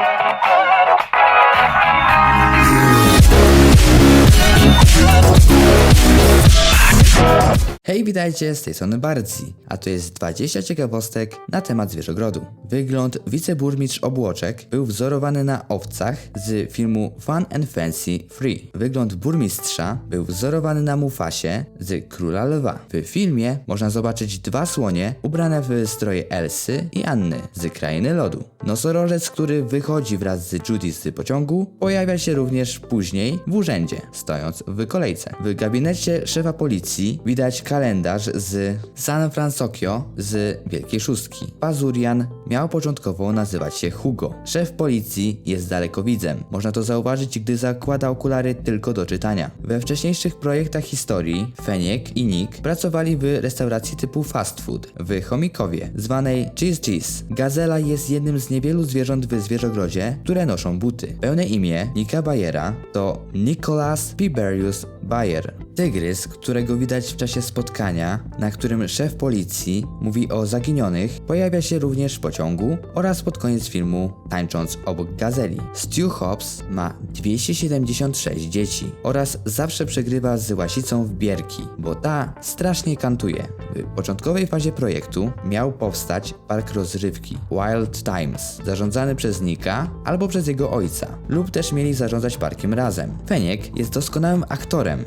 Thank you. Hej, witajcie, z tej strony Barcji, a to jest 20 ciekawostek na temat zwierzogrodu. Wygląd wiceburmistrz Obłoczek był wzorowany na owcach z filmu Fun and Fancy Free. Wygląd burmistrza był wzorowany na Mufasie z Króla Lwa. W filmie można zobaczyć dwa słonie ubrane w stroje Elsy i Anny z Krainy Lodu. Nosorożec, który wychodzi wraz z Judy z pociągu, pojawia się również później w urzędzie, stojąc w kolejce. W gabinecie szefa policji widać kalendarz z San Francisco z Wielkiej Szóstki. Pazurian miał początkowo nazywać się Hugo. Szef policji jest dalekowidzem. Można to zauważyć, gdy zakłada okulary tylko do czytania. We wcześniejszych projektach historii Feniek i Nick pracowali w restauracji typu fast food w Chomikowie, zwanej Cheese Cheese. Gazela jest jednym z niewielu zwierząt w zwierzogrodzie, które noszą buty. Pełne imię Nika Bayera to Nicholas Tiberius Bayer. Tygrys, którego widać w czasie spotkania, na którym szef policji mówi o zaginionych, pojawia się również w pociągu oraz pod koniec filmu tańcząc obok gazeli. Stu Hobbs ma 276 dzieci oraz zawsze przegrywa z łasicą w bierki, bo ta strasznie kantuje. W początkowej fazie projektu miał powstać park rozrywki Wild Times, zarządzany przez Nika albo przez jego ojca, lub też mieli zarządzać parkiem razem. Feniek jest doskonałym aktorem,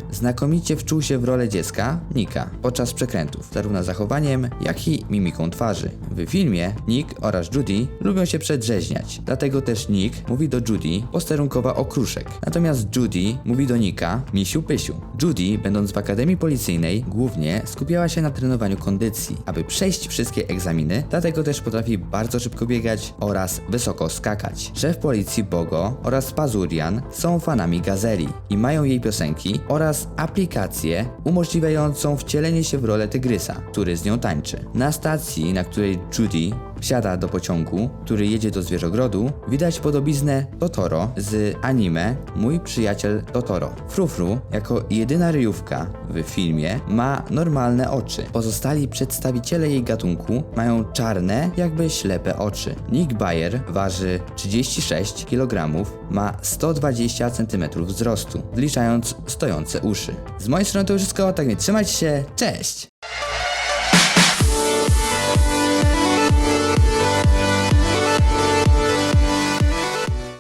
znakomicie wczuł się w rolę dziecka, Nika, podczas przekrętów, zarówno zachowaniem, jak i mimiką twarzy. W filmie Nick oraz Judy lubią się przedrzeźniać, dlatego też Nick mówi do Judy posterunkowa okruszek, natomiast Judy mówi do Nika misiu pysiu. Judy, będąc w akademii policyjnej, głównie skupiała się na trenowaniu kondycji, aby przejść wszystkie egzaminy, dlatego też potrafi bardzo szybko biegać oraz wysoko skakać. Szef policji Bogo oraz Pazurian są fanami Gazeli i mają jej piosenki oraz aplikację umożliwiającą wcielenie się w rolę tygrysa, który z nią tańczy. Na stacji, na której Judy wsiada do pociągu, który jedzie do zwierzogrodu, widać podobiznę Totoro z anime Mój przyjaciel Totoro. Frufru, jako jedyna ryjówka w filmie, ma normalne oczy. Pozostali przedstawiciele jej gatunku mają czarne, jakby ślepe oczy. Nick Bayer waży 36 kg, ma 120 cm wzrostu, wliczając stojące uszy. Z mojej strony to już wszystko, tak więc trzymajcie się, cześć!